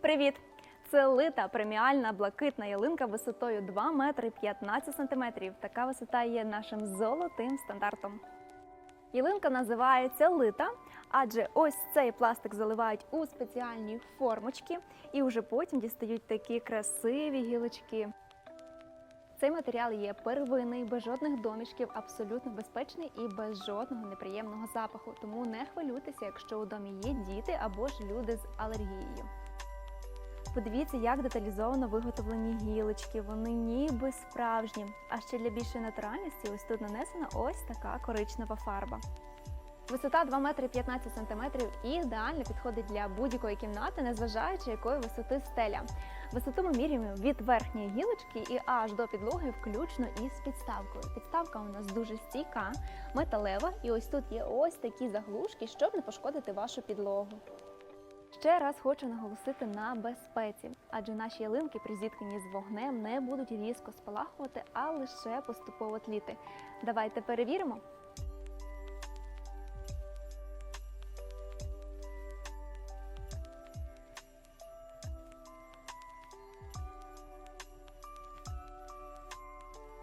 Привіт! Це лита преміальна блакитна ялинка висотою 2 метри 15 сантиметрів. Така висота є нашим золотим стандартом. Ялинка називається лита, адже ось цей пластик заливають у спеціальні формочки і вже потім дістають такі красиві гілочки. Цей матеріал є первинний, без жодних домішків, абсолютно безпечний і без жодного неприємного запаху. Тому не хвилюйтеся, якщо у домі є діти або ж люди з алергією. Подивіться, як деталізовано виготовлені гілочки. Вони ніби справжні. А ще для більшої натуральності ось тут нанесена ось така коричнева фарба. Висота 2 метри 15 сантиметрів і ідеально підходить для будь-якої кімнати, незважаючи якої висоти стеля. Висоту ми міряємо від верхньої гілочки і аж до підлоги, включно із підставкою. Підставка у нас дуже стійка, металева, і ось тут є ось такі заглушки, щоб не пошкодити вашу підлогу. Ще раз хочу наголосити на безпеці, адже наші ялинки при зіткненні з вогнем не будуть різко спалахувати, а лише поступово тліти. Давайте перевіримо.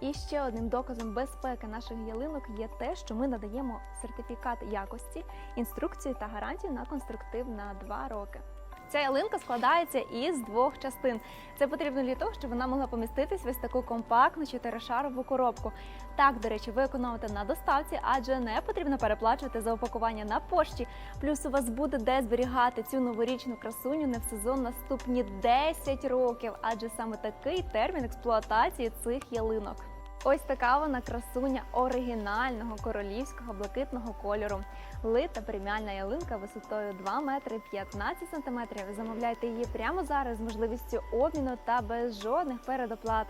І ще одним доказом безпеки наших ялинок є те, що ми надаємо сертифікат якості, інструкцію та гарантію на конструктив на 2 роки. Ця ялинка складається із двох частин. Це потрібно для того, щоб вона могла поміститись в ось таку компактну чотиришарову коробку. Так, до речі, ви економите на доставці, адже не потрібно переплачувати за упакування на пошті. Плюс у вас буде де зберігати цю новорічну красуню не в сезон наступні 10 років, адже саме такий термін експлуатації цих ялинок. Ось така вона красуня оригінального королівського блакитного кольору. Лита преміальна ялинка висотою 2 метри 15 сантиметрів. Замовляйте її прямо зараз з можливістю обміну та без жодних передоплат.